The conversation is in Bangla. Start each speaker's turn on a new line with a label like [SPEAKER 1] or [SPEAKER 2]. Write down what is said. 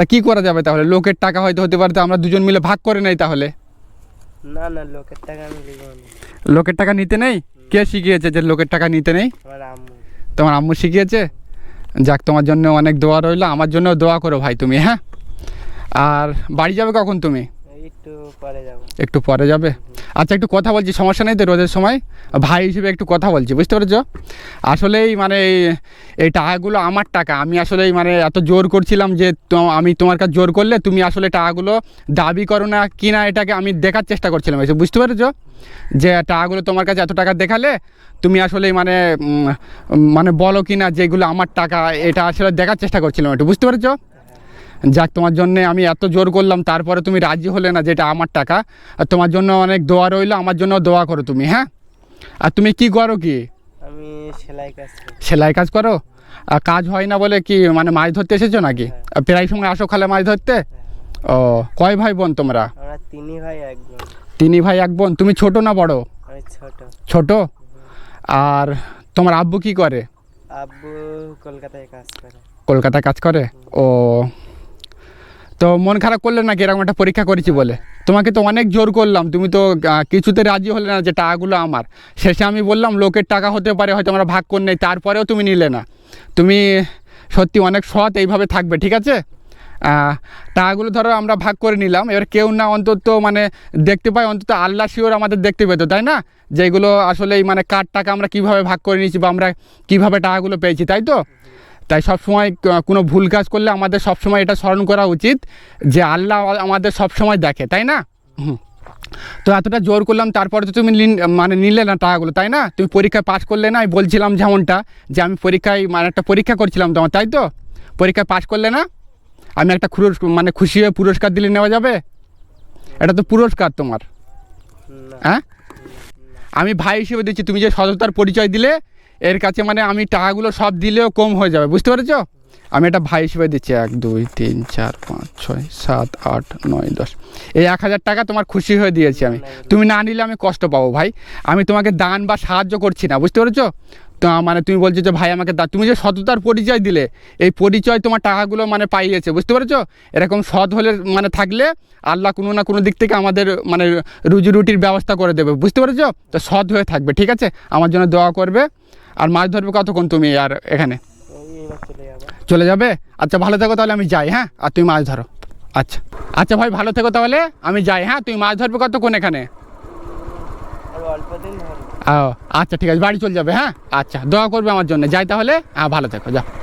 [SPEAKER 1] তা কি করা যাবে তাহলে লোকের টাকা হয়তো হতে পারে আমরা দুজন মিলে ভাগ করে নেই তাহলে
[SPEAKER 2] না না লোকের টাকা আমি
[SPEAKER 1] লোকের টাকা নিতে নেই কে শিখিয়েছে যে লোকের টাকা নিতে নেই তোমার আম্মু শিখিয়েছে যাক তোমার জন্য অনেক দোয়া রইলো আমার জন্য দোয়া করো ভাই তুমি হ্যাঁ আর বাড়ি যাবে কখন তুমি একটু পরে যাব একটু পরে যাবে আচ্ছা একটু কথা বলছি সমস্যা নেই তো রোদের সময় ভাই হিসেবে একটু কথা বলছি বুঝতে পারছো আসলেই মানে এই টাকাগুলো আমার টাকা আমি আসলে মানে এত জোর করছিলাম যে আমি তোমার কাছে জোর করলে তুমি আসলে টাকাগুলো দাবি করো না কি না এটাকে আমি দেখার চেষ্টা করছিলাম এসে বুঝতে পারছো যে টাকাগুলো তোমার কাছে এত টাকা দেখালে তুমি আসলে মানে মানে বলো কি না যেগুলো আমার টাকা এটা আসলে দেখার চেষ্টা করছিলাম একটু বুঝতে পারছো যাক তোমার জন্য আমি এত জোর করলাম তারপরে তুমি রাজি হলে না যেটা আমার টাকা আর তোমার জন্য অনেক দোয়া রইলো আমার জন্য দোয়া করো তুমি হ্যাঁ আর তুমি কি করো কি আমি সেলাই কাজ সেলাই কাজ করো কাজ হয় না বলে কি মানে মাছ ধরতে এসেছো নাকি হ্যাঁ। প্রায় সময় আসো খালে মাছ ধরতে হ্যাঁ। ও কয় ভাই বোন তোমরা তিনি ভাই এক বোন তিনি ভাই এক বোন তুমি ছোট না বড় ছোট আর তোমার আব্বু কি করে আব্বু কলকাতায় কাজ করে কলকাতায় কাজ করে ও তো মন খারাপ করলে নাকি এরকম একটা পরীক্ষা করেছি বলে তোমাকে তো অনেক জোর করলাম তুমি তো কিছুতে রাজি হলে না যে টাকাগুলো আমার শেষে আমি বললাম লোকের টাকা হতে পারে হয়তো আমরা ভাগ করে নেই তারপরেও তুমি নিলে না তুমি সত্যি অনেক সৎ এইভাবে থাকবে ঠিক আছে টাকাগুলো ধরো আমরা ভাগ করে নিলাম এবার কেউ না অন্তত মানে দেখতে পাই অন্তত আল্লাহ শিওর আমাদের দেখতে পেতো তাই না যেগুলো আসলে মানে কার টাকা আমরা কিভাবে ভাগ করে নিয়েছি বা আমরা কিভাবে টাকাগুলো পেয়েছি তাই তো তাই সবসময় কোনো ভুল কাজ করলে আমাদের সবসময় এটা স্মরণ করা উচিত যে আল্লাহ আমাদের সবসময় দেখে তাই না হুম তো এতটা জোর করলাম তারপরে তো তুমি মানে নিলে না টাকাগুলো তাই না তুমি পরীক্ষায় পাশ করলে না আমি বলছিলাম যেমনটা যে আমি পরীক্ষায় মানে একটা পরীক্ষা করছিলাম তোমার তাই তো পরীক্ষায় পাশ করলে না আমি একটা খুরস মানে খুশি হয়ে পুরস্কার দিলে নেওয়া যাবে এটা তো পুরস্কার তোমার হ্যাঁ আমি ভাই হিসেবে দিচ্ছি তুমি যে সততার পরিচয় দিলে এর কাছে মানে আমি টাকাগুলো সব দিলেও কম হয়ে যাবে বুঝতে পেরেছ আমি এটা ভাই হিসেবে দিচ্ছি এক দুই তিন চার পাঁচ ছয় সাত আট নয় দশ এই এক হাজার টাকা তোমার খুশি হয়ে দিয়েছি আমি তুমি না নিলে আমি কষ্ট পাবো ভাই আমি তোমাকে দান বা সাহায্য করছি না বুঝতে পেরেছো তো মানে তুমি বলছো যে ভাই আমাকে দা তুমি যে সততার পরিচয় দিলে এই পরিচয় তোমার টাকাগুলো মানে পাইয়েছে বুঝতে পেরেছো এরকম সৎ হলে মানে থাকলে আল্লাহ কোনো না কোনো দিক থেকে আমাদের মানে রুজি রুটির ব্যবস্থা করে দেবে বুঝতে পেরেছো তো সৎ হয়ে থাকবে ঠিক আছে আমার জন্য দোয়া করবে আর মাছ ধরবে কতক্ষণ তুমি আর এখানে চলে যাবে আচ্ছা ভালো থাকো তাহলে আমি যাই হ্যাঁ আর তুমি মাছ ধরো আচ্ছা আচ্ছা ভাই ভালো থেকো তাহলে আমি যাই হ্যাঁ তুমি মাছ ধরবে কতক্ষণ এখানে ও আচ্ছা ঠিক আছে বাড়ি চলে যাবে হ্যাঁ আচ্ছা দোয়া করবে আমার জন্য যাই তাহলে হ্যাঁ ভালো থেকো যাও